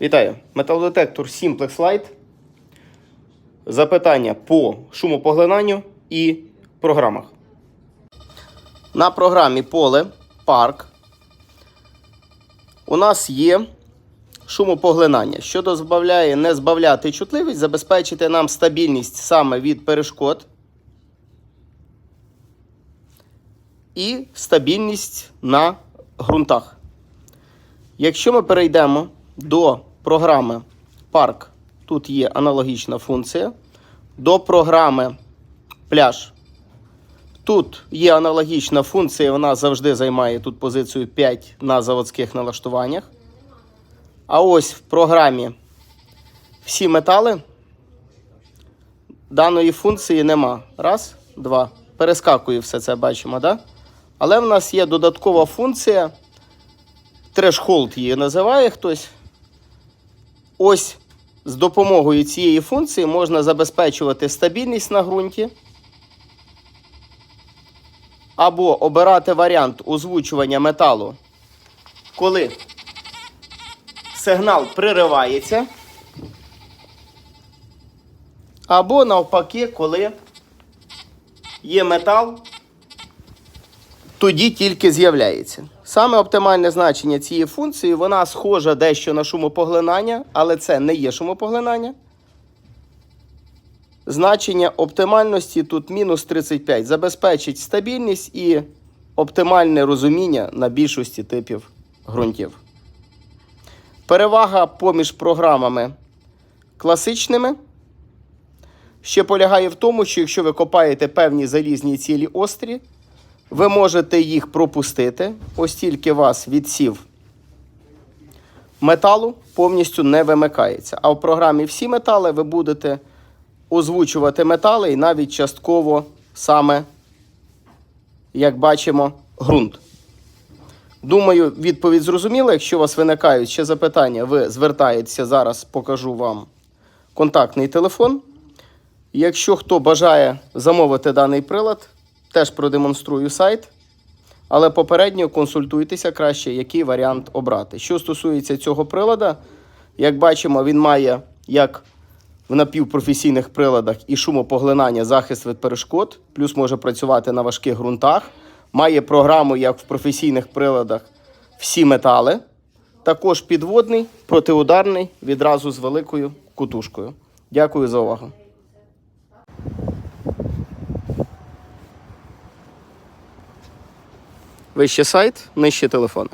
Вітаю! Металодетектор Simplex Lite. Запитання по шумопоглинанню і програмах. На програмі поле парк у нас є шумопоглинання, що дозволяє не збавляти чутливість, забезпечити нам стабільність саме від перешкод і стабільність на ґрунтах. Якщо ми перейдемо до програми Park, тут є аналогічна функція. До програми Пляж. Тут є аналогічна функція, вона завжди займає тут позицію 5 на заводських налаштуваннях. А ось в програмі всі метали даної функції нема. Раз, два. Перескакує все це, бачимо, да? Але в нас є додаткова функція. Трешхолд її називає хтось. Ось з допомогою цієї функції можна забезпечувати стабільність на ґрунті. Або обирати варіант озвучування металу, коли сигнал приривається. Або навпаки, коли є метал, тоді тільки з'являється. Саме оптимальне значення цієї функції, вона схожа дещо на шумопоглинання, але це не є шумопоглинання. Значення оптимальності тут мінус 35. Забезпечить стабільність і оптимальне розуміння на більшості типів ґрунтів. Перевага поміж програмами класичними ще полягає в тому, що якщо ви копаєте певні залізні цілі острі, ви можете їх пропустити, ось тільки вас відсів металу повністю не вимикається. А в програмі всі метали ви будете озвучувати метали і навіть частково саме, як бачимо, ґрунт. Думаю, відповідь зрозуміла. Якщо у вас виникають ще запитання, ви звертаєтеся зараз, покажу вам контактний телефон. Якщо хто бажає замовити даний прилад, теж продемонструю сайт. Але попередньо консультуйтеся краще, який варіант обрати. Що стосується цього прилада, як бачимо, він має як в напівпрофесійних приладах і шумопоглинання, захист від перешкод, плюс може працювати на важких ґрунтах. Має програму, як в професійних приладах, всі метали. Також підводний, протиударний, відразу з великою кутушкою. Дякую за увагу. Вище сайт, нижче телефони.